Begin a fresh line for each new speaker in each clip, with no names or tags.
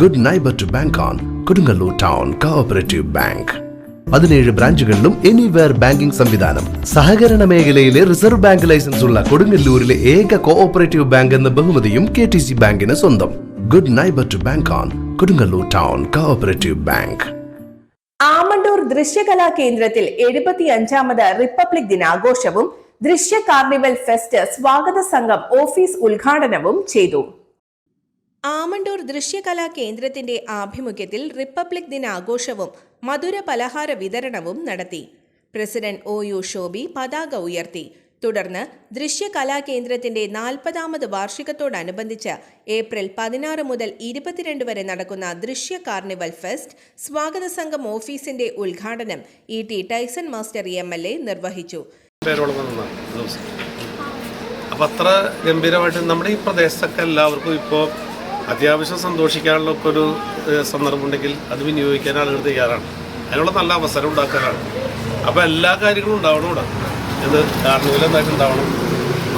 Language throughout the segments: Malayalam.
Good neighbour to bank on Kodungallur town cooperative bank പതിനേഴ് ബ്രാഞ്ചുകളിലും എനിവെയർ ബാങ്കിംഗ് സംവിധാനം. സഹകരണ മേഖലയിലെ റിസർവ് ബാങ്ക് ലൈസൻസ് ഉള്ള കൊടുങ്ങല്ലൂരിലെ ഏക കോഓപ്പറേറ്റീവ് ബാങ്ക് എന്ന ബഹുമതിയും കെ ടി സി ബാങ്കിന് സ്വന്തം. Good neighbour to bank on Kodungallur town cooperative bank
Amandoor ദൃശ്യകലാ കേന്ദ്രത്തിൽ എഴുപത്തി അഞ്ചാമത് റിപ്പബ്ലിക് ദിനാഘോഷവും ദൃശ്യ കാർണിവൽ ഫെസ്റ്റ് സ്വാഗത സംഘം ഓഫീസ് ഉദ്ഘാടനവും ചെയ്തു.
ആമണ്ടൂർ ദൃശ്യകലാ കേന്ദ്രത്തിന്റെ ആഭിമുഖ്യത്തിൽ റിപ്പബ്ലിക് ദിനാഘോഷവും മധുര പലഹാര വിതരണവും നടത്തി. പ്രസിഡന്റ് ഒ യു ഷോബി പതാക ഉയർത്തി. തുടർന്ന് ദൃശ്യകലാ കേന്ദ്രത്തിന്റെ നാൽപ്പതാമത് വാർഷികത്തോടനുബന്ധിച്ച് ഏപ്രിൽ പതിനാറ് മുതൽ ഇരുപത്തിരണ്ട് വരെ നടക്കുന്ന ദൃശ്യ കാർണിവൽ ഫെസ്റ്റ് സ്വാഗത സംഘം ഓഫീസിന്റെ ഉദ്ഘാടനം E T Tyson master M L A നിർവഹിച്ചു.
അപ്പൊ അത്ര ഗംഭീരമായിട്ട് നമ്മുടെ ഈ പ്രദേശത്തൊക്കെ എല്ലാവർക്കും ഇപ്പോൾ അത്യാവശ്യം സന്തോഷിക്കാനുള്ള ഒക്കെ ഒരു ഏഹ്, സന്ദർഭം ഉണ്ടെങ്കിൽ അത് വിനിയോഗിക്കാൻ ആളുകൾ തയ്യാറാണ്. അതിനുള്ള നല്ല അവസരം ഉണ്ടാക്കാനാണ്. അപ്പോൾ എല്ലാ കാര്യങ്ങളും ഉണ്ടാവണം ഇവിടെ. ഇത് കാർണിവൽ ഉണ്ടാവണം.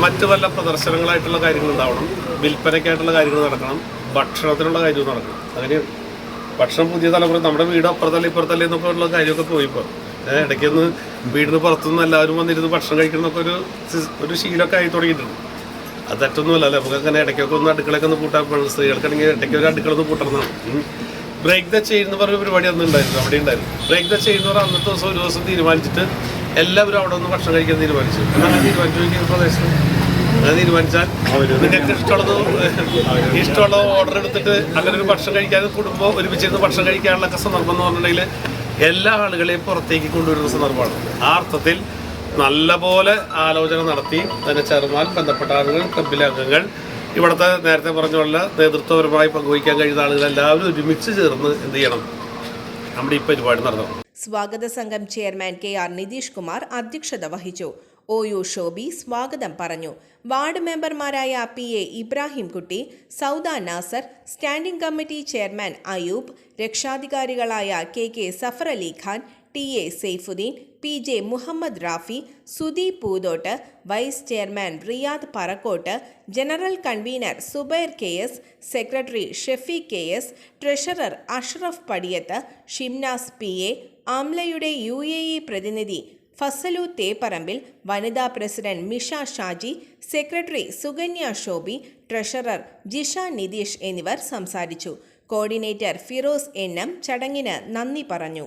മറ്റ് വല്ല പ്രദർശനങ്ങളായിട്ടുള്ള കാര്യങ്ങൾ ഉണ്ടാവണം. വിൽപ്പനയ്ക്കായിട്ടുള്ള കാര്യങ്ങൾ നടക്കണം. ഭക്ഷണത്തിനുള്ള കാര്യവും നടക്കണം. അങ്ങനെയാണ്. ഭക്ഷണം പുതിയ തലമുറ നമ്മുടെ വീട് അപ്പുറത്തല്ലേ ഇപ്പുറത്തല്ലേ എന്നൊക്കെ ഉള്ള കാര്യമൊക്കെ പോയിപ്പോൾ ഇടയ്ക്കൊന്ന് വീടിന് പുറത്തുനിന്ന് എല്ലാവരും വന്നിരുന്ന് ഭക്ഷണം കഴിക്കണമെന്നൊക്കെ ഒരു ഒരു ശീലമൊക്കെ ആയി തുടങ്ങിയിട്ടുണ്ട്. അത് തെറ്റൊന്നുമല്ല നമുക്ക് അങ്ങനെ ഇടയ്ക്കൊക്കെ ഒന്ന് അടുക്കളയൊക്കെ ഒന്ന് പാടില്ല സ്ത്രീകൾക്കാണെങ്കിൽ ഇടയ്ക്ക് ഒരു അടുക്കള ഒന്ന് ബ്രേക്ക് ദ ചെയിൻ എന്ന് പറഞ്ഞ പരിപാടി അന്ന് ഉണ്ടായിരുന്നു. അവിടെ ഉണ്ടായിരുന്നു. ബ്രേക്ക് ദ ചെയിൻ എന്ന് പറഞ്ഞാൽ അന്നത്തെ ദിവസം ഒരു ദിവസം തീരുമാനിച്ചിട്ട് എല്ലാവരും അവിടെ ഒന്ന് ഭക്ഷണം കഴിക്കാൻ തീരുമാനിച്ചു. അങ്ങനെ തീരുമാനിച്ചു ഈ പ്രദേശത്ത്? അങ്ങനെ തീരുമാനിച്ചാൽ നിങ്ങൾക്ക് ഇഷ്ടമുള്ളത് ഇഷ്ടമുള്ള ഓർഡർ എടുത്തിട്ട് അങ്ങനെ ഒരു ഭക്ഷണം കഴിക്കാൻ കുടുംബം ഒരുമിച്ചിരുന്ന് ഭക്ഷണം കഴിക്കാനുള്ള സന്ദർഭം എന്ന് പറഞ്ഞിട്ടുണ്ടെങ്കിൽ എല്ലാ ആളുകളെയും പുറത്തേക്ക് കൊണ്ടുവരുന്ന സന്ദർഭമാണ്. ആ അർത്ഥത്തിൽ നല്ലപോലെ ആലോചന നടത്തി അതിനെ ചെറുമാൽ ബന്ധപ്പെട്ട ആളുകൾ ക്ലബിലെ അംഗങ്ങൾ ഇവിടുത്തെ നേരത്തെ പറഞ്ഞ പോലെ നേതൃത്വപരമായി പങ്കുവയ്ക്കാൻ കഴിയുന്ന ആളുകൾ എല്ലാവരും ഒരുമിച്ച് ചേർന്ന് എന്ത് ചെയ്യണം? നമ്മുടെ ഈ പരിപാടി നടത്തണം.
സ്വാഗത സംഘം chairman K R Nitheesh Kumar അധ്യക്ഷത വഹിച്ചു. ഒ യു ഷോബി സ്വാഗതം പറഞ്ഞു. വാർഡ് മെമ്പർമാരായ P A Ibrahimkutty Sauda Nasar standing committee chairman Ayoob രക്ഷാധികാരികളായ K K Safar Ali Khan T A Saifuddeen P J Muhammad Rafi Sudi Poothott vice chairman Riyad Parakkot general convener Subair K S secretary Shefeek K S treasurer Ashraf Padiyath Shimnas P A ആംലയുടെ U A E പ്രതിനിധി ഫസലു തേപ്പറമ്പിൽ വനിതാ president Misha Shaji secretary Sukanya Shobi treasurer Jisha Nitheesh എന്നിവർ സംസാരിച്ചു. കോർഡിനേറ്റർ ഫിറോസ് എണ്ണം ചടങ്ങിന് നന്ദി പറഞ്ഞു.